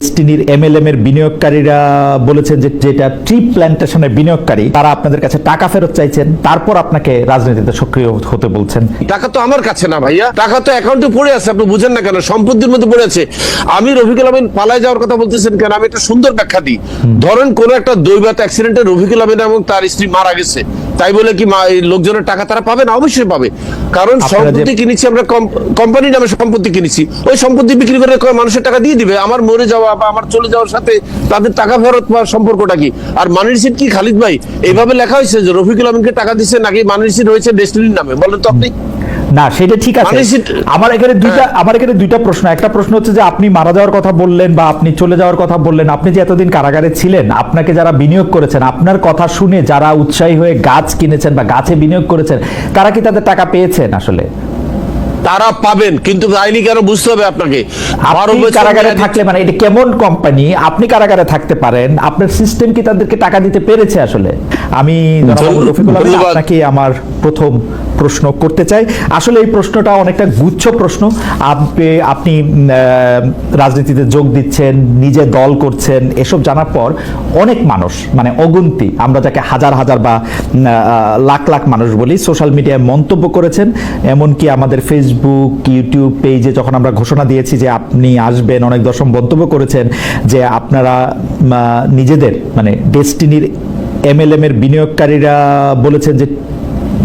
ডেস্টিনির MLM এর বিনিয়োগকারীরা বলেছেন যে যেটা ট্রি প্ল্যান্টেশনের বিনিয়োগকারী তারা আপনাদের কাছে টাকা ফেরত চাইছেন। তারপর আপনাকে রাজনীতিতে সক্রিয় হতে বলছেন। টাকা তো আমার কাছে না ভাইয়া। টাকা তো অ্যাকাউন্টে পড়ে আছে আপনি বুঝেন না কেন? সম্পত্তির মধ্যে পড়ে আছে। আমি রফিকুল আমিন পালায় যাওয়ার কথা বলতেছেন কেন? আমি একটা সুন্দর ব্যাখ্যা দিই। ধরেন কোন একটা দৈবাত অ্যাক্সিডেন্টে রফিকুল আমিন এবং তার স্ত্রী মারা গেছে। তাই বলে কি লোকজনের টাকা তারা পাবে না? অবশ্যই পাবে। কারণ সম্পত্তি কিনেছি আমরা কোম্পানির নামে সম্পত্তি কিনেছি। ওই সম্পত্তি বিক্রি করে মানুষের টাকা দিয়ে দিবে। আমার মরে যাওয়া বা আমার চলে যাওয়ার সাথে তাদের টাকা ফেরত পাওয়ার সম্পর্কটা কি? আর মানি রিসিট কি খালিদ ভাই? এইভাবে লেখা হয়েছে যে রফিকুল আমিনকে টাকা দিচ্ছে নাকি মানি রিসিট হয়েছে ডেস্টিনির নামে? বলেন তো আপনি। না সেটা ঠিক আছে। আমার এখানে দুইটা আমার এখানে দুইটা প্রশ্ন। একটা প্রশ্ন হচ্ছে যে আপনি মারা যাওয়ার কথা বললেন বা আপনি চলে যাওয়ার কথা বললেন আপনি যে এতদিন কারাগারে ছিলেন আপনাকে যারা বিনিয়োগ করেছেন আপনার কথা শুনে যারা উৎসাহী হয়ে গাছ কিনেছেন বা গাছে বিনিয়োগ করেছেন তারা কি তাদের টাকা পেয়েছেন আসলে? তারা পাবেন কিন্তু আইনি কেন বুঝতে হবে আপনাকে? আমার আপনি কারাগারে থাকলে মানে এটা কেমন কোম্পানি আপনি কারাগারে থাকতে পারেন আপনার সিস্টেম কি তাদেরকে টাকা দিতে পেরেছে আসলে? আমি। আপনাকে আমার প্রথম প্রশ্ন করতে চাই। আসলে এই প্রশ্নটা অনেকটা গুচ্ছ প্রশ্ন। আপনি আপনি রাজনীতিতে যোগ দিচ্ছেন, নিজে দল করছেন, এসব জানার পর অনেক মানুষ মানে অগুন্তি, আমরা যাকে হাজার হাজার বা লাখ লাখ মানুষ বলি সোশ্যাল মিডিয়ায় মন্তব্য করেছেন। এমনকি আমাদের ফেসবুক ইউটিউব পেজে যখন আমরা ঘোষণা দিয়েছি যে আপনি আসবেন, অনেক দর্শক মন্তব্য করেছেন যে আপনারা নিজেদের মানে ডেস্টিনির এমএলএম এর বিনিয়োগকারীরা বলেছেন যে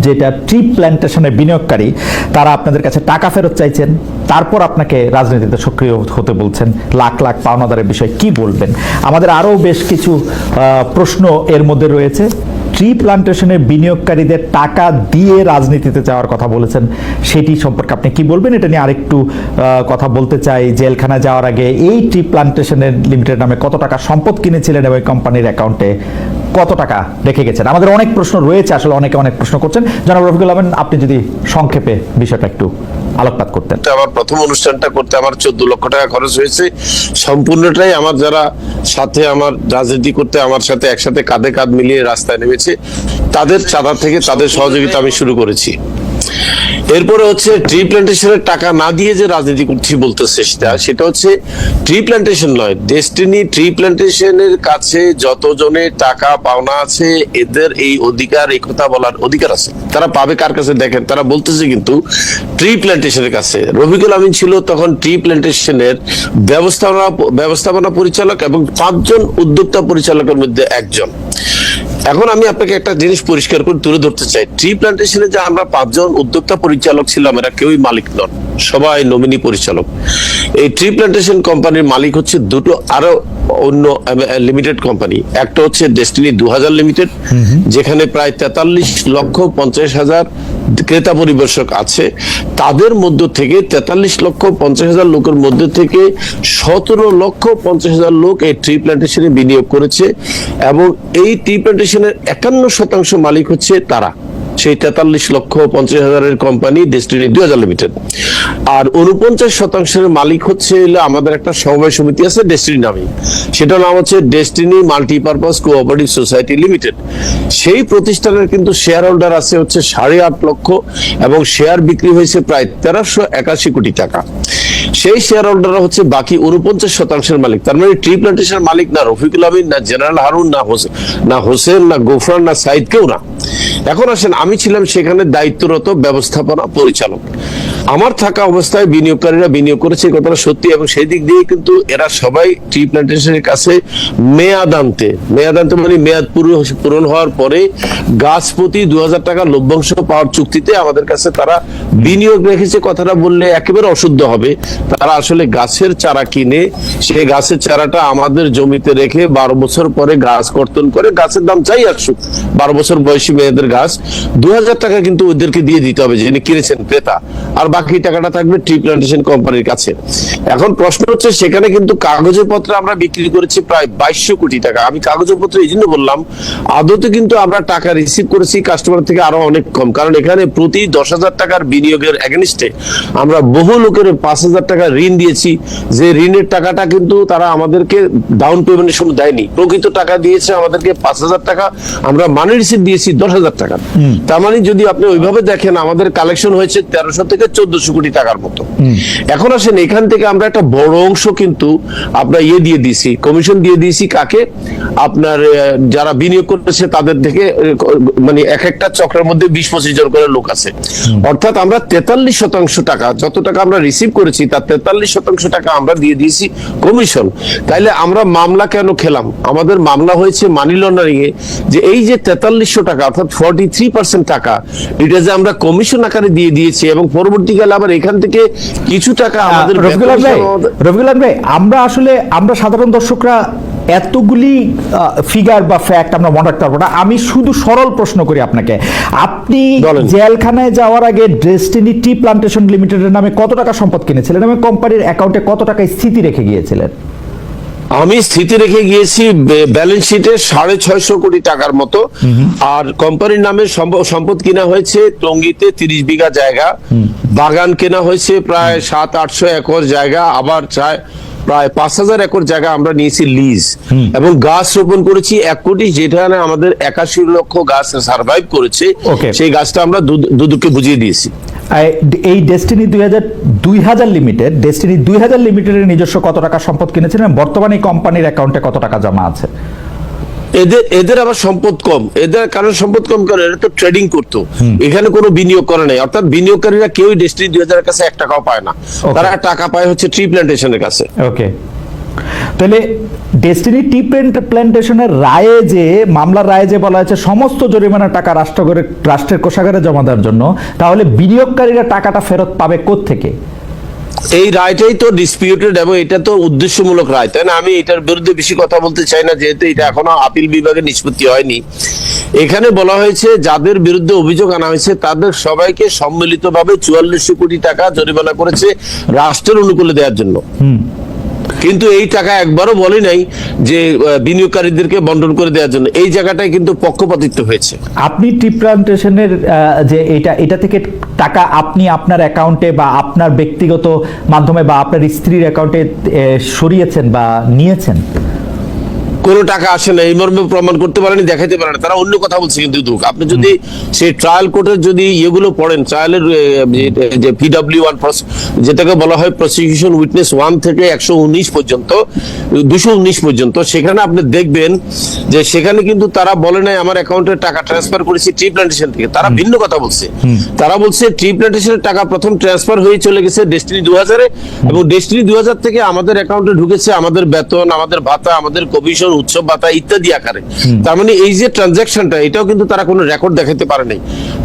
যেটা ট্রি প্ল্যান্টেশনের বিনিয়োগকারী, তারা আপনাদের কাছে টাকা ফেরত চাইছেন। তারপর আপনাকে রাজনীতিতে সক্রিয় হতে বলছেন। লাখ লাখ পাওনাদারের বিষয়ে কি বলবেন? আমাদের আরও বেশ কিছু প্রশ্ন এর মধ্যে রয়েছে। ট্রি প্লান্টেশনের বিনিয়োগকারীদের টাকা দিয়ে রাজনীতিতে যাওয়ার কথা বলেছেন। সেটি সম্পর্কে আপনি কি বলবেন? এটা নিয়ে আরেকটু কথা বলতে চাই। জেলখানা যাওয়ার আগে এই ট্রি প্লান্টেশনের লিমিটেড নামে কত টাকা সম্পদ কিনেছিলেন এবং কোম্পানির অ্যাকাউন্টে কত টাকা রেখে গেছেন? আমাদের অনেক প্রশ্ন রয়েছে, আসলে অনেকে অনেক প্রশ্ন করছেন। জনাব রফিকুল আহমেদ আপনি যদি সংক্ষেপে বিষয়টা একটু আলোকপাত করতেন। আমার প্রথম অনুষ্ঠানটা করতে আমার চোদ্দ লক্ষ টাকা খরচ হয়েছে। সম্পূর্ণটাই আমার যারা সাথে আমার রাজনীতি করতে আমার সাথে একসাথে কাঁধে কাঁধ মিলিয়ে রাস্তায় নেমেছে, তাদের চাঁদা থেকে তাদের সহযোগিতা আমি শুরু করেছি। এরপরে হচ্ছে ট্রি প্ল্যান্টেশনের টাকা না দিয়ে যে রাজনীতি করছি বলতেছে সেটা সেটা হচ্ছে ট্রি প্ল্যান্টেশন নয়। ডেস্টিনি ট্রি প্ল্যান্টেশনের কাছে যতজনের টাকা পাওনা আছে, এদের এই অধিকার, এই কথা বলার অধিকার আছে। তারা পাবে কার কাছে দেখেন, তারা বলতেছে কিন্তু ট্রি প্ল্যান্টেশনের কাছে। রফিকুল আমিন ছিল তখন ট্রি প্ল্যান্টেশনের ব্যবস্থাপনা ব্যবস্থাপনা পরিচালক এবং পাঁচজন উদ্যোক্তা পরিচালকের মধ্যে একজন। এখন আমি আপনাকে একটা জিনিস পরিষ্কার করে তুলে ধরতে চাই। ট্রি প্লান্টেশনে যে আমরা পাঁচজন উদ্যোক্তা পরিচালক ছিলাম এরা কেউই মালিক নন। সবাই নমিনি পরিচালক। এই ট্রি প্লান্টেশন কোম্পানির মালিক হচ্ছে দুটো আরও অন্য লিমিটেড কোম্পানি একটা হচ্ছে ডেস্টিনি দু হাজার লিমিটেড যেখানে প্রায় তেতাল্লিশ লক্ষ পঞ্চাশ হাজার ক্রেতা পরিবেশক আছে, তাদের মধ্য থেকে তেতাল্লিশ লক্ষ পঞ্চাশ হাজার লোকের মধ্যে থেকে সতেরো লক্ষ পঞ্চাশ হাজার লোক এই ট্রি প্ল্যান্টেশনে বিনিয়োগ করেছে এবং এই ট্রি প্ল্যান্টেশনের একান্ন শতাংশ মালিক হচ্ছে তারা। সেই তেতাল্লিশ লক্ষ পঞ্চাশ হাজারের কোম্পানি ডেস্টিনি দুই হাজার লিমিটেড আর উনপঞ্চাশ শতাংশের মালিক হচ্ছে আমাদের একটা সমবায় সমিতি আছে ডেস্টিনি নামে। সেটার নাম হচ্ছে Destiny multipurpose cooperative society limited সেই প্রতিষ্ঠানের কিন্তু শেয়ার হোল্ডার আছে হচ্ছে সাড়ে আট লক্ষ এবং শেয়ার বিক্রি হয়েছে প্রায় তেরোশো একাশি কোটি টাকা। সেই শেয়ার হোল্ডাররা হচ্ছে বাকি উনপঞ্চাশ শতাংশের মালিক। তার মানে ট্রি প্ল্যান্টেশনের মালিক না রফিকুল আমিন, না জেনারেল হারুন, না হোসেন না হোসেন, না গোফরান, না সাইদ, কেউ না। এখন আসেন আমি ছিলাম সেখানে দায়িত্বরত ব্যবস্থাপনা পরিচালক। আমার থাকা অবস্থায় বিনিয়োগকারীরা বিনিয়োগ করেছে কথাটা সত্যি এবং সেই দিক দিয়ে কিন্তু এরা সবাই ট্রি প্ল্যান্টেশনের কাছে মেয়াদ আনতে। মেয়াদ আনতে মানে মেয়াদ পূরণ হওয়ার পরে গাছ প্রতি দু হাজার টাকা লভ্যাংশ পাওয়ার চুক্তিতে আমাদের কাছে তারা বিনিয়োগ রেখেছে, কথাটা বললে একেবারে অশুদ্ধ হবে। তারা আসলে গাছের চারা কিনে, সেই গাছের চারাটা আমাদের জমিতে রেখে বারো বছর পরে গাছ কর্তন করে গাছের দাম চাই আসুক বারো বছর বয়সী মেয়েদের গাছ দু হাজার টাকা কিন্তু ওদেরকে দিয়ে দিতে হবে যিনি কিনেছেন ক্রেতা। আর বাকি টাকাটা থাকবে ট্রি প্ল্যান্টেশন কোম্পানির কাছে। এখন প্রশ্ন হচ্ছে সেখানে কিন্তু কাগজে পত্রে আমরা বিক্রি করেছি প্রায় বাইশশো কোটি টাকা। আমি কাগজে পত্র এই জন্য বললাম আদতে কিন্তু আমরা টাকা রিসিভ করেছি কাস্টমার থেকে আরও অনেক কম। কারণ এখানে প্রতি দশ হাজার টাকার বিনিয়োগের এগেনিস্টে আমরা বহু লোকের পাঁচ হাজার টাকা ঋণ দিয়েছি। যে ঋণের টাকাটা কিন্তু তারা আমাদেরকে ডাউন পেমেন্টের সময় দেয়নি। প্রকৃত টাকা দিয়েছে আমাদেরকে পাঁচ হাজার টাকা আমরা মানি রিসিভ দিয়েছি দশ হাজার টাকা। তার মানে যদি আপনি ওইভাবে দেখেন আমাদের কালেকশন হয়েছে তেরোশো থেকে চোদ্দশো কোটি টাকার মতো। এখন আসেন এখান থেকে আমরা একটা বড় অংশ কিন্তু আমরা ইয়ে দিয়ে দিয়েছি কমিশন দিয়ে দিয়েছি কাকে? আপনার যারা বিনিয়োগ করেছে তাদের থেকে মানে এক একটা চক্রের মধ্যে বিশ পঁচিশ জন করে লোক আছে। অর্থাৎ আমরা তেতাল্লিশ শতাংশ টাকা যত টাকা আমরা রিসিভ করেছি তার তেতাল্লিশ শতাংশ টাকা আমরা দিয়ে দিয়েছি কমিশন তাইলে আমরা মামলা কেন খেলাম? আমাদের মামলা হয়েছে মানি লন্ডারিং এ যে এই যে তেতাল্লিশশো টাকা অর্থাৎ ফর্টি থ্রি পার্সেন্ট টাকা এটা যে আমরা কমিশন আকারে দিয়ে দিয়েছি এবং পরবর্তীকালে আবার এখান থেকে কিছু টাকা আমাদের রফিকুল ভাই রফিকুল ভাই আমরা আসলে আমরা সাধারণ দর্শকরা এতগুলি ফিগার বা ফ্যাক্ট আমরা মনে রাখতে পারব না। আমি শুধু সরল প্রশ্ন করি আপনাকে। আপনি জেলখানায় যাওয়ার আগে ডেস্টিনি টি প্লান্টেশন লিমিটেডের নামে কত টাকা সম্পদ কিনেছিলেন এবং কোম্পানির অ্যাকাউন্টে কত টাকা স্থিতি রেখে গিয়েছিলেন? আমি স্থিতি রেখে গিয়েছি ব্যালেন্স শিটে সাড়ে ছয়শো কোটি টাকার মতো। আর কোম্পানির নামে সম্প- সম্পদ কিনা হয়েছে টঙ্গিতে তিরিশ বিঘা জায়গা। বাগান কেনা হয়েছে প্রায় সাত আটশো একর জায়গা আবার চায় প্রায় পাঁচ হাজার একর জায়গা আমরা নিয়েছি লিজ এবং গাছ রোপণ করেছি এক কোটি যেখানে আমাদের একাশি লক্ষ গাছ সার্ভাইভ করেছে. সেই গাছটা আমরা দুদ- দুদুকে বুঝিয়ে দিয়েছি। এই- ডেস্টিনি দুই হাজার দুই হাজার লিমিটেড ডেস্টিনি দুই হাজার লিমিটেডের নিজস্ব কত টাকা সম্পদ কিনেছিলেন বর্তমানে কোম্পানির অ্যাকাউন্টে কত টাকা জমা আছে? এদের এদের আবার সম্পদ কম। এদের কারণ সম্পদ কম করে এরা তো ট্রেডিং করতো। এখানে কোনো বিনিয়োগ করে নাই। অর্থাৎ বিনিয়োগকারীরা কেউই ডেস্টিনি দুই হাজারের কাছে এক টাকাও পায় না। তারা টাকা পায় হচ্ছে ট্রি প্ল্যান্টেশনের কাছে। ওকে তাহলে ডেস্টিনি টি প্ল্যান্টেশনের রায়ে যে মামলার রায়ে যে বলা হয়েছে সমস্ত জরিমানার টাকা রাষ্ট্রগরে রাষ্ট্রের কোষাগারে জমা দেওয়ার জন্য তাহলে বিনিয়োগকারীরা টাকাটা ফেরত পাবে থেকে এই রায়টাই তো ডিসপিউটেড এবং এটা তো উদ্দেশ্যমূলক রায় তাই না? আমি এটার বিরুদ্ধে বেশি কথা বলতে চাই না যেহেতু এটা এখনও আপিল বিভাগে নিষ্পত্তি হয়নি। এখানে বলা হয়েছে যাদের বিরুদ্ধে অভিযোগ আনা হয়েছে তাদের সবাইকে সম্মিলিতভাবে চুয়াল্লিশশো কোটি টাকা জরিমানা করেছে রাষ্ট্রের অনুকূলে দেওয়ার জন্য। কিন্তু এই টাকা একবারও বলে নাই যে বিনিয়োগকারীদেরকে বন্টন করে দেওয়ার জন্য। এই জায়গাটায় কিন্তু পক্ষপাতিত্ব হয়েছে। আপনি টি প্ল্যান্টেশনের যে এটা এটা থেকে টাকা আপনি আপনার অ্যাকাউন্টে বা আপনার ব্যক্তিগত মাধ্যমে বা আপনার স্ত্রীর অ্যাকাউন্টে সরিয়েছেন বা নিয়েছেন? কোনো টাকা আসে না এই মর্মে প্রমাণ করতে পারেনি দেখাতে পারে না তারা অন্য কথা বলছে কিন্তু দুঃখ। আপনি যদি সেই ট্রায়াল কোর্টের যদি ইয়েগুলো পড়েন ট্রায়ালের যে পিডব্লিউ ওয়ান যেটাকে বলা হয় প্রসিকিউশন উইটনেস ওয়ান থেকে একশো উনিশ পর্যন্ত দুশো উনিশ পর্যন্ত সেখানে আপনি দেখবেন যে সেখানে কিন্তু তারা বলে নাই আমার অ্যাকাউন্টে টাকা ট্রান্সফার করেছি ট্রি প্ল্যান্টেশন থেকে। তারা ভিন্ন কথা বলছে। তারা বলছে ট্রি প্ল্যান্টেশনের টাকা প্রথম ট্রান্সফার হয়ে চলে গেছে ডেস্টিনি দু হাজারে এবং ডেস্টিনি দু হাজার থেকে আমাদের অ্যাকাউন্টে ঢুকেছে আমাদের বেতন আমাদের ভাতা আমাদের কমিশন উৎসব ভাতা ইত্যাদি আকারে। তার মানে এই যে ট্রানজাকশনটা এটাও কিন্তু তারা কোনো রেকর্ড দেখাতে পারে নাই।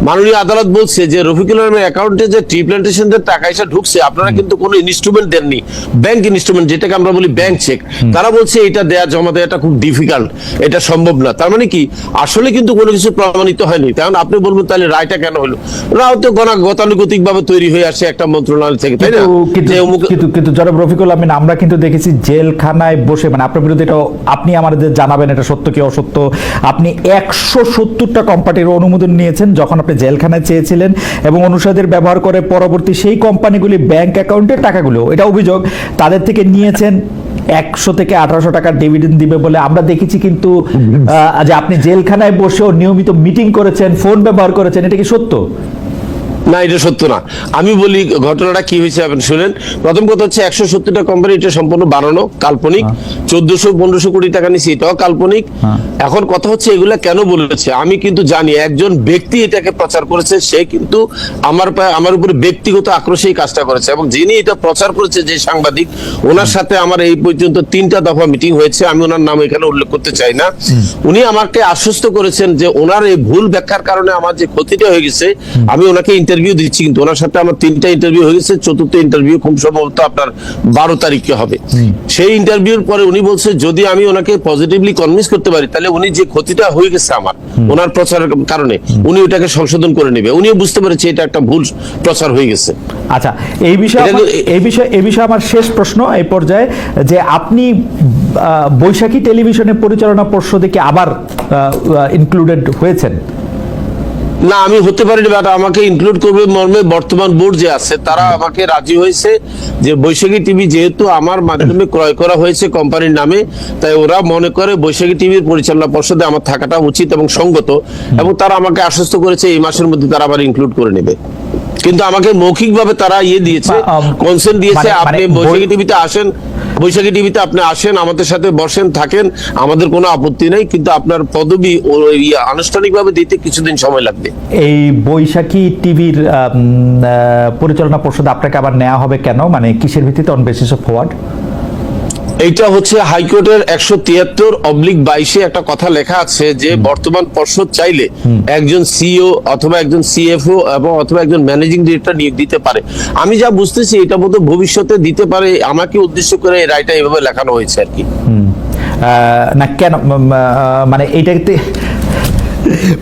মাননীয় আদালত বলছে যে রফিকুল আলমের অ্যাকাউন্টে যে ট্রি প্ল্যান্টেশনদের টাকা এসে ঢুকছে আপনারা কিন্তু কোনো ইনস্ট্রুমেন্ট দেননি। ব্যাংক ইনস্ট্রুমেন্ট যেটাকে আমরা বলি ব্যাংক চেক তারা বলছে এটা দেয়া জমা দেওয়াটা খুব ডিফিকাল্ট এটা সম্ভব না। তার মানে কি আসলে কিন্তু কোনো কিছু প্রমাণিত হয়নি। কারণ আপনি বলবেন তাহলে রায়টা কেন হলো? রাও তো গণা গতানুগতিক ভাবে তৈরি হয়ে আসে একটা মন্ত্রণালয় থেকে তাই না? কিন্তু কিন্তু যে কিন্তু কিন্তু জনাব রফিকুল আমিন আমরা কিন্তু দেখেছি জেলখানায় বসে মানে আপনার বিরুদ্ধে এটা আপনি আমাদের জানাবেন এটা সত্য কি অসত্য? আপনি একশো সত্তরটা কোম্পানির অনুমোদন নিয়েছেন যখন আপনি জেলখানায় চেয়েছিলেন এবং অনুষদের ব্যবহার করে পরবর্তী সেই কোম্পানিগুলি ব্যাংক অ্যাকাউন্টের টাকাগুলো, এটা অভিযোগ, তাদের থেকে নিয়েছেন একশো থেকে আঠারোশো টাকার ডিভিডেন্ড দিবে বলে আমরা দেখেছি কিন্তু যে আপনি জেলখানায় বসেও নিয়মিত মিটিং করেছেন ফোন ব্যবহার করেছেন, এটা কি সত্য? না এটা সত্য না। আমি বলি ঘটনাটা কি হয়েছে আপনি শুনেন। প্রথম কথা হচ্ছে একশো সত্তরটা কোম্পানি এটা সম্পূর্ণ বানানো কাল্পনিক। চোদ্দশো পনেরোশো কোটি টাকা নিচ্ছে এটাও কাল্পনিক। হ্যাঁ। এখন কথা হচ্ছে এগুলা কেন বলেছে? আমি কিন্তু জানি একজন ব্যক্তি এটাকে প্রচার করেছে সে কিন্তু আমার আমার উপরে ব্যক্তিগত আক্রোশে এই কাজটা করেছে এবং যিনি এটা প্রচার করেছে যে সাংবাদিক ওনার সাথে আমার এই পর্যন্ত তিনটা দফা মিটিং হয়েছে আমি ওনার নাম এখানে উল্লেখ করতে চাই না। উনি আমাকে আশ্বস্ত করেছেন যে ওনার এই ভুল ব্যাখ্যার কারণে আমার যে ক্ষতিটা হয়ে গেছে আমি ওনাকে ইন্টারভিউ দিচ্ছি কিন্তু ওনার সাথে আমার তিনটা ইন্টারভিউ হয়ে গেছে চতুর্থ ইন্টারভিউ খুব সম্ভবত আপনার বারো তারিখে হবে। সেই ইন্টারভিউর পরে উনি বলছে যদি আমি ওনাকে পজিটিভলি কনভিন্স করতে পারি তাহলে উনি যে ক্ষতিটা হয়ে গেছে আমার ওনার প্রচারের কারণে উনি ওটাকে সংশোধন করে নেবে। উনিও বুঝতে পেরেছে এটা একটা ভুল প্রচার হয়ে গেছে। আচ্ছা এই বিষয়ে এই বিষয়ে এই বিষয়ে আমার শেষ প্রশ্ন এই পর্যায়ে যে আপনি বৈশাখী টেলিভিশনে পরিচালনা পর্ষদে কি আবার ইনক্লুডেড হয়েছেন? না আমি হতে পারি বাট আমাকে ইনক্লুড করবে মর্মে বর্তমান বোর্ড যে আছে তারা আমাকে রাজি হয়েছে যে বৈশাখী টিভি যেহেতু আমার মাধ্যমে ক্রয় করা হয়েছে কোম্পানির নামে তাই ওরা মনে করে বৈশাখী টিভির পরিচালনা পর্ষদে আমার থাকাটা উচিত এবং সঙ্গত এবং তারা আমাকে আশ্বস্ত করেছে এই মাসের মধ্যে তারা আবার ইনক্লুড করে নেবে। কিন্তু আমাকে মৌখিকভাবে তারা ইয়ে দিয়েছে কনসেন্ট দিয়েছে মানে- আপনি মানে বৈশাখী টিভিতে আসেন বৈশাখী টিভিতে আপনি আসেন আমাদের সাথে বসেন থাকেন আমাদের কোনো আপত্তি নাই কিন্তু আপনার পদবি আনুষ্ঠানিকভাবে দিতে কিছুদিন সময় লাগবে। এই বৈশাখী টিভির পরিচালনা পর্ষদ আপনাকে আবার নেওয়া হবে কেন? মানে কিসের ভিত্তিতে অন বেসিস অফ ফরওয়ার্ড এইটা হচ্ছে হাইকোর্টের একশো তিয়াত্তর অবলিক বাইশে একটা কথা লেখা আছে যে বর্তমান পর্ষদ চাইলে একজন সিইও অথবা একজন সিএফও এবং অথবা একজন ম্যানেজিং ডিরেক্টর নিয়োগ দিতে পারে। আমি যা বুঝতেছি এটা বোধ ভবিষ্যতে দিতে পারে। আমাকে উদ্দেশ্য করে এই রায়টা এভাবে লেখানো হয়েছে আর কি। না কেন মানে এইটাতে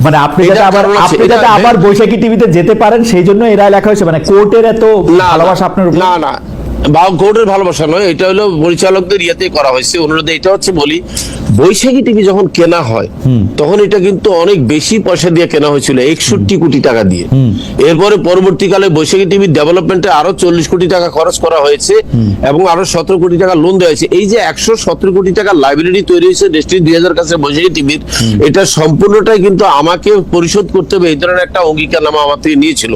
মানে আপনি যাতে আবার আপনি যাতে আবার বৈশাখী টিভিতে যেতে পারেন সেই জন্য এরা লেখা হয়েছে। মানে কোর্টের এত ভালোবাসা আপনার না না। বা গৌড়ের ভালোবাসা নয় এটা হলো পরিচালকদের ইয়াতে করা হয়েছে। অনুরোধে এটা হচ্ছে বলি বৈশাখী টিভি যখন কেনা হয় তখন এটা কিন্তু অনেক বেশি পয়সা দিয়ে কেনা হয়েছিল একষট্টি কোটি টাকা দিয়ে। এরপরে পরবর্তীকালে বৈশাখী টিভি ডেভেলপমেন্টে আরও চল্লিশ কোটি টাকা খরচ করা হয়েছে এবং আরও সতেরো কোটি টাকা লোন দেওয়া হয়েছে। এই যে একশো সতেরো কোটি টাকা লাইব্রেরি তৈরি হয়েছে ডেস্টিনি দুই হাজার কাছে বৈশাখী টিভির এটা সম্পূর্ণটাই কিন্তু আমাকে পরিশোধ করতে হবে এই ধরনের একটা অঙ্গীকারনামা আমার থেকে নিয়েছিল।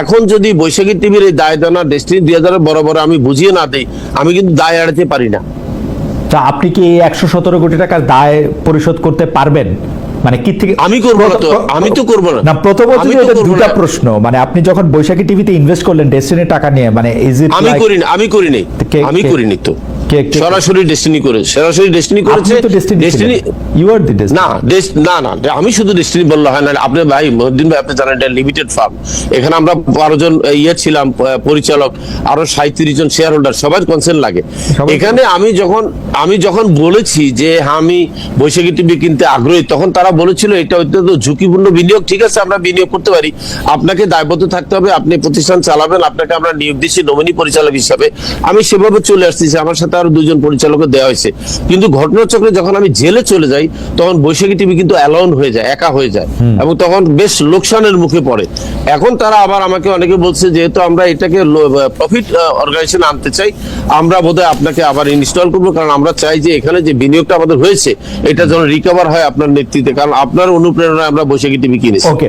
এখন যদি বৈশাখী টিভির এই দায় দানা ডেস্টিনি দুই হাজারের বরাবর আমি বুঝিয়ে না দেই আমি কিন্তু দায় এড়াতে পারি না। তা আপনি কি এই একশো সতেরো কোটি টাকার দায় পরিশোধ করতে পারবেন? মানে কি থেকে আমি করব না তো, আমি তো করব না। না প্রথমত এটা দুটা প্রশ্ন। মানে আপনি যখন বৈশাখী টিভিতে ইনভেস্ট করলেন ডেস্টিনির টাকা নিয়ে মানে ইজ ইট আমি করি না আমি করি নাই আমি করিনি তো। সরাসরি ডেস্টিনি করে সরাসরি ডেস্টিনি করেছে। তো Destiny Destiny you are the না না না আমি শুধু ডেস্টিনি বললে হয় না আপনি ভাই মহিউদ্দিন ভাই আপনি জানেন এটা লিমিটেড ফার্ম এখানে আমরা বারো জন ইয়ে ছিলাম পরিচালক আরও সাঁত্রিশ জন শেয়ার হোল্ডার সবার কনসেন্ট লাগে। এখানে আমি যখন আমি যখন বলেছি যে হ্যাঁ আমি বৈশাখী টিভি কিনতে আগ্রহী তখন তারা বলেছিল এটা অত্যন্ত ঝুঁকিপূর্ণ বিনিয়োগ। ঠিক আছে আমরা বিনিয়োগ করতে পারি। আপনাকে দায়বদ্ধ থাকতে হবে আপনি প্রতিষ্ঠান চালাবেন আপনাকে আমরা নিয়োগ দিচ্ছি নমিনি পরিচালক হিসাবে। আমি সেভাবে চলে আসছি আমার সাথে আরও দুজন পরিচালকও দেওয়া হয়েছে। কিন্তু ঘটনাচক্রে যখন আমি জেলে চলে যাই তখন বৈশাখী টিভি কিন্তু অ্যালাউন হয়ে যায় একা হয়ে যায়। এবং তখন বেশ লোকসানের মুখে পড়ে। এখন তারা আবার আমাকে অনেকে বলছে যেহেতু আমরা এটাকে প্রফিট অর্গানাইজেশন আনতে চাই আমরা বোধহয় আপনাকে আবার ইনস্টল করব। কারণ আমরা চাই যে এখানে যে বিনিয়োগটা আমাদের হয়েছে এটা যেন রিকভার হয় আপনার নেতৃত্বে। কারণ আপনার অনুপ্রেরণায় আমরা বৈশাখী টিভি কিনেছি। ওকে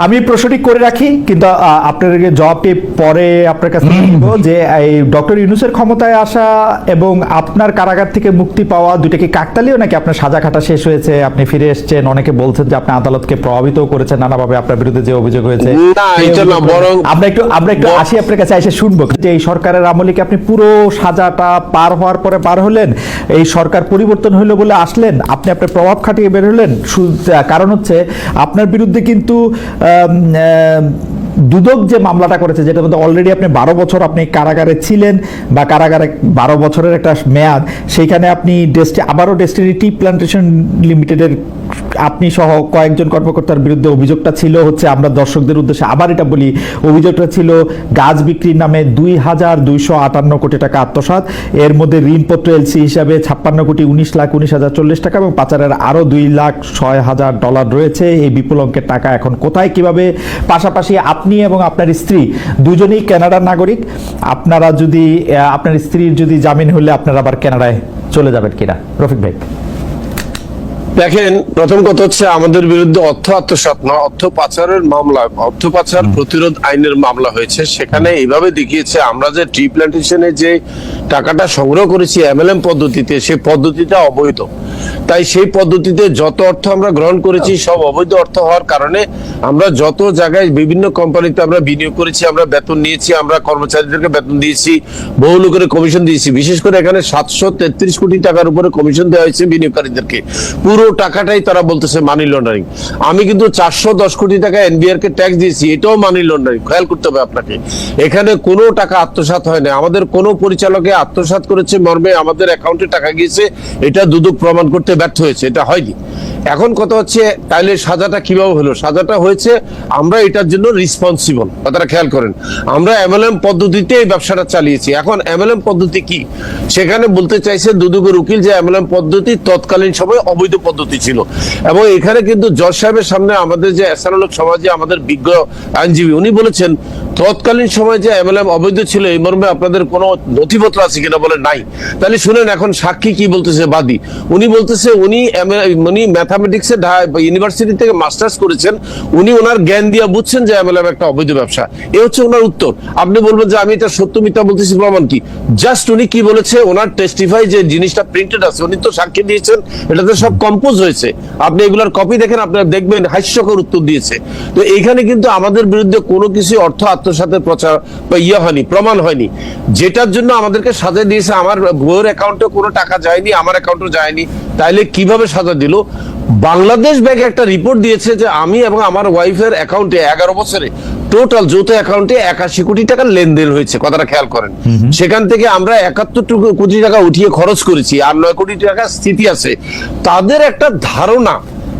আমি প্রশ্নটি করে রাখি কিন্তু আপনার জবাবটি পরে আপনার কাছে যে এই ডক্টর ইউনুসের ক্ষমতায় আসা এবং আপনার কারাগার থেকে মুক্তি পাওয়া দুইটা কি কাকতালীয় নাকি আপনার সাজা খাটা শেষ হয়েছে আপনি ফিরে এসেছেন অনেকে বলছেন যে আপনি আদালতকে প্রভাবিত করেছেন নানাভাবে আপনার বিরুদ্ধে যে অভিযোগ হয়েছে। না, এটা না, বরং- আমরা একটু আমরা একটু আসি আপনার কাছে এসে শুনব যে এই সরকারের আমলে কি আপনি পুরো সাজাটা পার হওয়ার পরে পার হলেন? এই সরকার পরিবর্তন হইল বলে আসলেন? আপনি আপনার প্রভাব খাটিয়ে বের হলেন? কারণ হচ্ছে আপনার বিরুদ্ধে কিন্তু দুদক যে মামলাটা করেছে যেটা মধ্যে অলরেডি আপনি বারো বছর আপনি কারাগারে ছিলেন বা কারাগারে বারো বছরের একটা মেয়াদ, সেইখানে আপনি ডেস্টি আবারও ডেস্টিনি টি প্লান্টেশন লিমিটেডের আপনি সহ কয়েকজন কর্মকর্তার বিরুদ্ধে অভিযোগটা ছিল হচ্ছে আমরা দর্শকদের উদ্দেশ্যে আবার এটা বলি, অভিযোগটা ছিল গাছ বিক্রির নামে দুই হাজার দুইশো আটান্ন কোটি টাকা আত্মসাৎ। এর মধ্যে ঋণপত্র এলসি হিসাবে ছাপ্পান্ন কোটি উনিশ লাখ উনিশ হাজার চল্লিশ টাকা এবং পাচারের আরও দুই লাখ ছয় হাজার ডলার রয়েছে। এই বিপুল অঙ্কের টাকা এখন কোথায়, কীভাবে? পাশাপাশি আপনি এবং আপনার স্ত্রী দুজনেই কানাডার নাগরিক। আপনারা যদি আপনার স্ত্রীর যদি জামিন হলে আপনারা আবার কানাডায় চলে যাবেন কিনা? রফিক ভাই। দেখেন প্রথম কথা হচ্ছে আমাদের বিরুদ্ধে অর্থ আত্মসাত না অর্থ পাচারের মামলা অর্থ পাচার প্রতিরোধ আইনের মামলা হয়েছে। সেখানে এইভাবে দেখিয়েছে আমরা যে ট্রি প্ল্যান্টেশনে যে টাকাটা সংগ্রহ করেছি এমএলএম পদ্ধতিতে সেই পদ্ধতিটা অবৈধ। তাই সেই পদ্ধতিতে যত অর্থ আমরা গ্রহণ করেছি সব অবৈধ অর্থ হওয়ার কারণে আমরা যত জায়গায় বিভিন্ন কোম্পানিতে আমরা বিনিয়োগ করেছি আমরা বেতন নিয়েছি আমরা কর্মচারীদেরকে বেতন দিয়েছি বহু লোকের কমিশন দিয়েছি। বিশেষ করে এখানে সাতশো তেত্রিশ কোটি টাকার উপরে কমিশন দেওয়া হয়েছে বিনিয়োগকারীদেরকে। পুরো টাকাটাই তারা বলতেছে মানি লন্ডারিং আমি কিন্তু চারশো দশ কোটি টাকা এনবিআর কে ট্যাক্স দিয়েছি এটাও মানি লন্ডারিং খেয়াল করতে হবে আপনাকে। এখানে কোনো টাকা আত্মসাৎ হয় না। আমাদের কোনো পরিচালকে আত্মসাৎ করেছে মর্মে আমাদের অ্যাকাউন্টে টাকা গিয়েছে এটা দুদক প্রমাণ করতে ব্যর্থ হয়েছে, এটা হয়নি। এখন কথা হচ্ছে তাইলে সাজাটা কীভাবে হলো? সাজাটা হয়েছে, আমরা এটার জন্য রিসপন্সিবল কথাটা খেয়াল করেন, আমরা এমএলএম পদ্ধতিতে এই ব্যবসাটা চালিয়েছি। এখন এমএলএম পদ্ধতি কি? সেখানে বলতে চাইছে দুদকের উকিল যে এমএলএম পদ্ধতি তৎকালীন সময় অবৈধ পদ্ধতি ছিল। এবং এখানে কিন্তু জজ সাহেবের সামনে আমাদের যে এসানোলক সমাজে আমাদের বিজ্ঞ আইনজীবী, উনি বলেছেন, তৎকালীন সময় যে এমএলএম অবৈধ ছিল, এই মর্মে আপনাদের কোনো নথিপত্র আছে কিনা বলে নাই। তাহলে শুনেন, এখন সাক্ষী কি বলতেছে বাদী? উনি বলতেছে, উনি উনি ম্যাথামেটিক্সে ইউনিভার্সিটি থেকে মাস্টার্স করেছেন, উনি ওনার জ্ঞান দিয়ে বুঝছেন যে এমএলএম একটা অবৈধ ব্যবসা। এ হচ্ছে ওনার উত্তর। আপনি বলবেন যে আমি এটা সত্য মিথ্যা বলতেছি, প্রমাণ কি? জাস্ট উনি কি বলেছে, ওনার টেস্টিফাই যে জিনিসটা প্রিন্টেড আছে, উনি তো সাক্ষী দিয়েছেন, এটাতে সব কম্পোজ হয়েছে। আপনি এগুলার কপি দেখেন, আপনারা দেখবেন হাস্যকর উত্তর দিয়েছে। তো এইখানে কিন্তু আমাদের বিরুদ্ধে কোনো কিছু অর্থ আত্মসাতের প্রচার বা ইয়ে হয়নি, প্রমাণ হয়নি। যেটার জন্য আমাদেরকে সাজা দিয়েছে, আমার বউয়ের অ্যাকাউন্টে কোনো টাকা যায়নি, আমার অ্যাকাউন্টে যায়নি। তাইলে কীভাবে সাজা দিল? বাংলাদেশ ব্যাংক একটা রিপোর্ট দিয়েছে যে আমি এবং আমার ওয়াইফের অ্যাকাউন্টে এগারো বছরে টোটাল যৌথ অ্যাকাউন্টে একাশি কোটি টাকা লেনদেন হয়েছে কথাটা খেয়াল করেন। সেখান থেকে আমরা একাত্তর কোটি টাকা উঠিয়ে খরচ করেছি আর নয় কোটি টাকা স্থিতি আছে। তাদের একটা ধারণা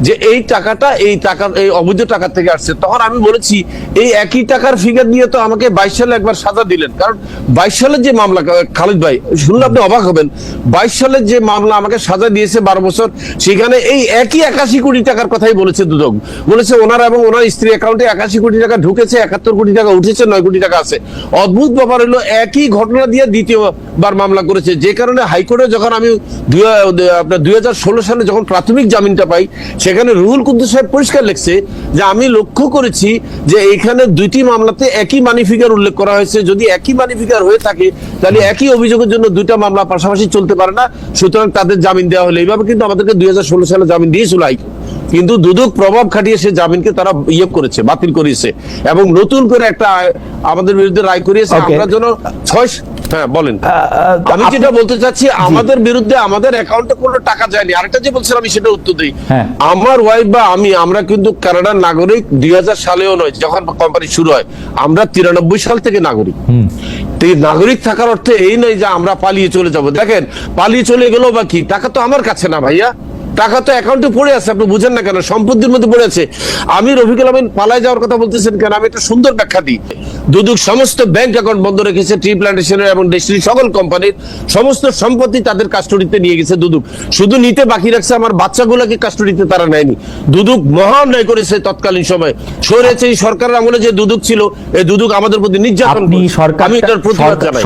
যে এই টাকাটা, এই টাকা, এই অবৈধ টাকা থেকে আসছে। তখন আমি বলেছি, এই একই টাকার ফিগার নিয়ে তো আমাকে বাইশ সালে একবার সাজা দিলেন। কারণ বাইশ সালের যে মামলা, খালিদ ভাই, শুনলে আপনি অবাক হবেন। বাইশ সালের যে মামলা আমাকে সাজা দিয়েছে বারো বছর, সেখানে এই একই একাশি কোটি টাকার কথাই বলেছে দুদক। বলেছে ওনার এবং ওনার স্ত্রী অ্যাকাউন্টে একাশি কোটি টাকা ঢুকেছে, একাত্তর কোটি টাকা উঠেছে, নয় কোটি টাকা আছে। অদ্ভুত ব্যাপার হলো, একই ঘটনা দিয়ে দ্বিতীয়বার মামলা করেছে। যে কারণে হাইকোর্টে যখন আমি দুই হাজার ষোলো সালে যখন প্রাথমিক জামিনটা পাই সেখানে রুহুল কুদ্দুস সাহেব পরিষ্কার লিখছে যে আমি লক্ষ্য করেছি যে এখানে দুইটি মামলাতে একই মানি ফিগার উল্লেখ করা হয়েছে। যদি একই মানি ফিগার হয়ে থাকে, তাহলে একই অভিযোগের জন্য দুইটা মামলা পাশাপাশি চলতে পারে না। সুতরাং তাদের জামিন দেওয়া হলো। এইভাবে কিন্তু আমাদেরকে দুই হাজার ষোলো সালে জামিন দিয়েছিল হাইকোর্ট কিন্তু দুদক প্রভাব খাটিয়ে সে জামিনকে তারা ইয়ে করেছে বাতিল করিয়েছে এবং নতুন করে একটা আমাদের বিরুদ্ধে রায় করিয়েছে। আমরা যেন ছয় হ্যাঁ বলেন। আমি যেটা বলতে চাচ্ছি আমাদের বিরুদ্ধে আমাদের অ্যাকাউন্টে কোনো টাকা যায়নি। আরেকটা যে বলছিলাম আমি সেটা উত্তর দিই। হ্যাঁ। আমার ওয়াইফ বা আমি আমরা কিন্তু কানাডার নাগরিক দুই হাজার সালেও নয় যখন কোম্পানি শুরু হয় আমরা তিরানব্বই সাল থেকে নাগরিক। নাগরিক থাকার অর্থে এই নয় যে আমরা পালিয়ে চলে যাব। দেখেন পালিয়ে চলে গেল বা কি? টাকা তো আমার কাছে না ভাইয়া। টাকা তো অ্যাকাউন্টে পড়ে আছে আপনি বুঝেন না কেন? সম্পত্তির মধ্যে পড়ে আছে। আমি রফিকুল আমিন পালায় যাওয়ার কথা বলতেছেন কেন? আমি একটা সুন্দর ব্যাখ্যা দিই। দুদুক সমস্ত ব্যাংক অ্যাকাউন্ট বন্ধ রেখেছে ট্রি প্ল্যান্টেশনের এবং ডেস্টিনি সকল কোম্পানির সমস্ত সম্পত্তি তাদের কাস্টডিতে নিয়ে গেছে দুদুক। শুধু নিতে বাকি রাখছে আমার বাচ্চাগুলোকে কাস্টডিতে তারা নেয়নি। দুদুক মহা অন্যায় করেছে তৎকালীন সময়। সরেছে এই সরকারের আমলে যে দুদুক ছিল এই দুদুক আমাদের প্রতি নির্যাতন আমি এটার প্রতিবাদ জানাই।